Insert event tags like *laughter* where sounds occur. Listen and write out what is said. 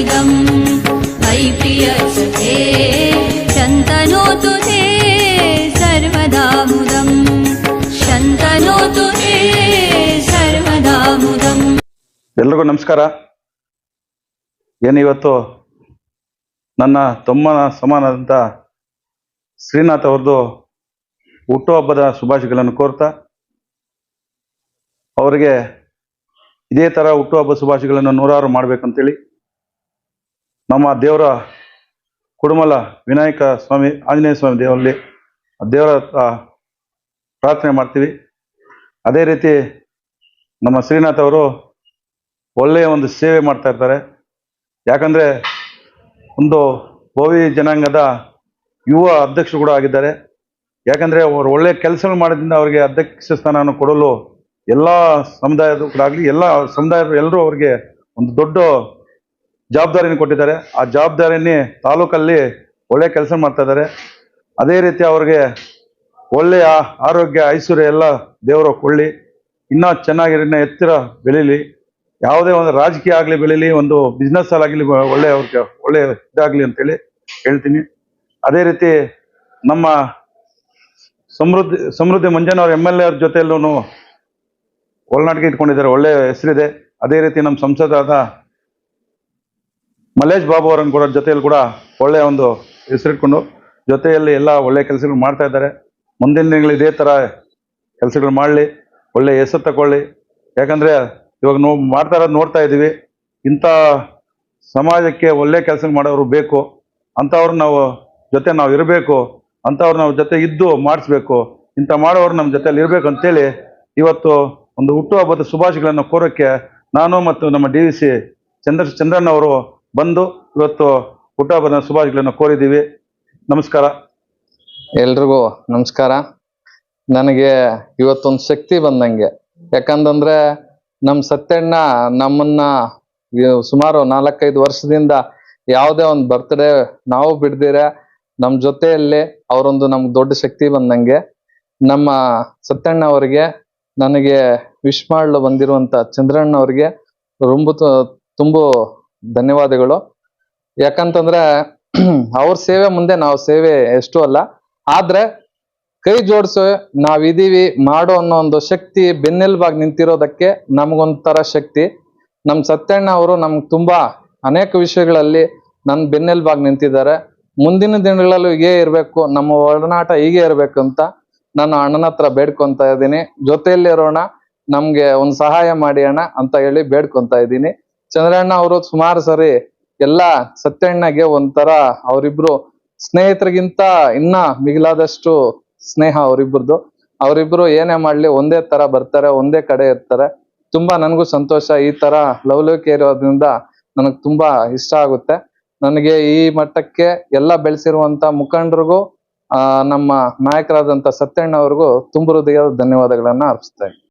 इदम् मयि प्रियसु ಎಲ್ರಿಗೂ ನಮಸ್ಕಾರ. ಏನಿವತ್ತು ನನ್ನ ತಮ್ಮನ ಸಮಾನದಂಥ ಶ್ರೀನಾಥ್ ಅವ್ರದ್ದು ಹುಟ್ಟುಹಬ್ಬದ ಶುಭಾಶಯಗಳನ್ನು ಕೋರ್ತಾ, ಅವರಿಗೆ ಇದೇ ಥರ ಹುಟ್ಟುಹಬ್ಬ ಶುಭಾಶಯಗಳನ್ನು ನೂರಾರು ಮಾಡಬೇಕಂತೇಳಿ ನಮ್ಮ ದೇವರ ಕುಡುಮಲ ವಿನಾಯಕ ಸ್ವಾಮಿ, ಆಂಜನೇಯ ಸ್ವಾಮಿ ದೇವರಲ್ಲಿ ದೇವರ ಪ್ರಾರ್ಥನೆ ಮಾಡ್ತೀವಿ. ಅದೇ ರೀತಿ ನಮ್ಮ ಶ್ರೀನಾಥ್ ಅವರು ಒಳ್ಳೆಯ ಒಂದು ಸೇವೆ ಮಾಡ್ತಾ ಇರ್ತಾರೆ ಯಾಕಂದರೆ ಒಂದು ಭೋವಿ ಜನಾಂಗದ ಯುವ ಅಧ್ಯಕ್ಷರು ಕೂಡ ಆಗಿದ್ದಾರೆ. ಯಾಕಂದರೆ ಅವರು ಒಳ್ಳೆಯ ಕೆಲಸ ಮಾಡೋದ್ರಿಂದ ಅವರಿಗೆ ಅಧ್ಯಕ್ಷ ಸ್ಥಾನವನ್ನು ಕೊಡಲು ಎಲ್ಲ ಸಮುದಾಯದ ಕೂಡ ಆಗಲಿ, ಎಲ್ಲ ಸಮುದಾಯದ ಎಲ್ಲರೂ ಅವರಿಗೆ ಒಂದು ದೊಡ್ಡ ಜವಾಬ್ದಾರಿಯನ್ನು ಕೊಟ್ಟಿದ್ದಾರೆ. ಆ ಜವಾಬ್ದಾರಿಯನ್ನೇ ತಾಲೂಕಲ್ಲಿ ಒಳ್ಳೆಯ ಕೆಲಸ ಮಾಡ್ತಾ ಇದ್ದಾರೆ. ಅದೇ ರೀತಿ ಅವ್ರಿಗೆ ಒಳ್ಳೆಯ ಆರೋಗ್ಯ, ಐಶ್ವರ್ಯ ಎಲ್ಲ ದೇವರು ಕೊಳ್ಳಿ. ಇನ್ನೂ ಚೆನ್ನಾಗಿರನ್ನ ಎತ್ತಿರ ಬೆಳೀಲಿ. ಯಾವುದೇ ಒಂದು ರಾಜಕೀಯ ಆಗಲಿ ಬೆಳೀಲಿ, ಒಂದು ಬಿಸ್ನೆಸ್ ಆಗಲಿ ಒಳ್ಳೆ ಅವ್ರಿಗೆ ಒಳ್ಳೆ ಇದಾಗಲಿ ಅಂತೇಳಿ ಹೇಳ್ತೀನಿ. ಅದೇ ರೀತಿ ನಮ್ಮ ಸಮೃದ್ಧಿ ಸಮೃದ್ಧಿ ಮಂಜನವ್ರ ಎಂ ಎಲ್ ಎ ಅವ್ರ ಜೊತೆಯಲ್ಲೂ ಒಳನಾಟಿಗೆ ಇಟ್ಕೊಂಡಿದ್ದಾರೆ ಒಳ್ಳೆಯ ಹೆಸರಿದೆ. ಅದೇ ರೀತಿ ನಮ್ಮ ಸಂಸದರಾದ ಮಲ್ಲೇಶ್ ಬಾಬು ಅವರನ್ನು ಕೂಡ ಜೊತೆಯಲ್ಲಿ ಕೂಡ ಒಳ್ಳೆಯ ಒಂದು ಹೆಸರಿಟ್ಕೊಂಡು ಜೊತೆಯಲ್ಲಿ ಎಲ್ಲ ಒಳ್ಳೆಯ ಕೆಲಸಗಳು ಮಾಡ್ತಾ ಇದ್ದಾರೆ. ಮುಂದಿನ ದಿನಗಳು ಇದೇ ಥರ ಕೆಲಸಗಳು ಮಾಡಲಿ ಒಳ್ಳೆಯ ಹೆಸರು ತಗೊಳ್ಳಿ. ಯಾಕಂದರೆ ಇವಾಗ ನೋ, ಮಾಡ್ತಾ ಇರೋದು ನೋಡ್ತಾ ಇದ್ದೀವಿ. ಇಂಥ ಸಮಾಜಕ್ಕೆ ಒಳ್ಳೆ ಕೆಲಸ ಮಾಡೋರು ಬೇಕು. ಅಂಥವ್ರು ನಾವು ಜೊತೆ ನಾವು ಇರಬೇಕು. ಅಂಥವ್ರು ನಾವು ಜೊತೆ ಇದ್ದು ಮಾಡಿಸ್ಬೇಕು. ಇಂಥ ಮಾಡೋರು ನಮ್ಮ ಜೊತೆಯಲ್ಲಿ ಇರಬೇಕು ಅಂತೇಳಿ ಇವತ್ತು ಒಂದು ಹುಟ್ಟುಹಬ್ಬದ ಶುಭಾಶಯಗಳನ್ನು ಕೋರೋಕ್ಕೆ ನಾನು ಮತ್ತು ನಮ್ಮ D V C Chandra, Chandran ಅವರು ಬಂದು ಇವತ್ತು ಹುಟ್ಟಹಬ್ಬದ ಶುಭಾಶಯಗಳನ್ನು ಕೋರಿದ್ದೀವಿ. ನಮಸ್ಕಾರ. ಎಲ್ರಿಗೂ ನಮಸ್ಕಾರ. ನನಗೆ ಇವತ್ತೊಂದು ಶಕ್ತಿ ಬಂದಂಗೆ. ಯಾಕಂತಂದ್ರೆ ನಮ್ಮ ಸತ್ಯಣ್ಣ ನಮ್ಮನ್ನ ಸುಮಾರು ನಾಲ್ಕೈದು ವರ್ಷದಿಂದ ಯಾವುದೇ ಒಂದು ಬರ್ತ್ಡೇ ನಾವು ಬಿಡ್ದಿರ ನಮ್ಮ ಜೊತೆಯಲ್ಲಿ ಅವರೊಂದು ನಮ್ಗೆ ದೊಡ್ಡ ಶಕ್ತಿ ಬಂದಂಗೆ. ನಮ್ಮ ಸತ್ಯಣ್ಣ ಅವರಿಗೆ ನನಗೆ ವಿಶ್ ಮಾಡಲು ಬಂದಿರುವಂತ ಚಂದ್ರಣ್ಣ ಅವರಿಗೆ ತುಂಬ ತುಂಬು ಧನ್ಯವಾದಗಳು. ಯಾಕಂತಂದ್ರೆ *clears throat* ಅವ್ರ ಸೇವೆ ಮುಂದೆ ನಾವು ಸೇವೆ ಎಷ್ಟು ಅಲ್ಲ, ಆದ್ರೆ ಕೈ ಜೋಡಿಸೋ ನಾವಿದೀವಿ ಮಾಡೋ ಅನ್ನೋ ಒಂದು ಶಕ್ತಿ ಬೆನ್ನೆಲುಬಾಗಿ ನಿಂತಿರೋದಕ್ಕೆ ನಮಗೊಂಥರ ಶಕ್ತಿ. ನಮ್ಮ ಸತ್ಯಣ್ಣ ಅವರು ನಮ್ಗೆ ತುಂಬಾ ಅನೇಕ ವಿಷಯಗಳಲ್ಲಿ ನನ್ನ ಬೆನ್ನೆಲುಬಾಗಿ ನಿಂತಿದ್ದಾರೆ. ಮುಂದಿನ ದಿನಗಳಲ್ಲೂ ಹೀಗೆ ಇರಬೇಕು, ನಮ್ಮ ಒಡನಾಟ ಹೀಗೆ ಇರಬೇಕು ಅಂತ ನಾನು ಅಣ್ಣನ ಹತ್ರ ಬೇಡ್ಕೊಂತ ಇದ್ದೀನಿ. ಜೊತೆಯಲ್ಲಿರೋಣ, ನಮಗೆ ಒಂದು ಸಹಾಯ ಮಾಡಿ ಅಣ್ಣ ಅಂತ ಹೇಳಿ ಬೇಡ್ಕೊತಾ ಇದ್ದೀನಿ. ಚಂದ್ರಣ್ಣ ಅವರು ಸುಮಾರು ಸರಿ ಎಲ್ಲ ಸತ್ಯಣ್ಣಗೆ ಒಂಥರ ಅವರಿಬ್ರು ಸ್ನೇಹಿತರಿಗಿಂತ ಇನ್ನ ಮಿಗಿಲಾದಷ್ಟು ಸ್ನೇಹ ಅವರಿಬ್ರದ್ದು. ಅವರಿಬ್ರು ಏನೇ ಮಾಡ್ಲಿ ಒಂದೇ ತರ ಬರ್ತಾರೆ, ಒಂದೇ ಕಡೆ ಇರ್ತಾರೆ. ತುಂಬಾ ನನಗೂ ಸಂತೋಷ. ಈ ತರ ಲವಲವಿಕೆ ಇರೋದ್ರಿಂದ ನನಗ್ ತುಂಬಾ ಇಷ್ಟ ಆಗುತ್ತೆ. ನನಗೆ ಈ ಮಟ್ಟಕ್ಕೆ ಎಲ್ಲ ಬೆಳೆಸಿರುವಂತ ಮುಖಂಡರಿಗೂ ನಮ್ಮ ನಾಯಕರಾದಂತ ಸತ್ಯಣ್ಣ ಅವ್ರಿಗೂ ತುಂಬ ಹೃದಯದ ಧನ್ಯವಾದಗಳನ್ನ ಅರ್ಪಿಸ್ತಾ ಇದ್ದೀನಿ.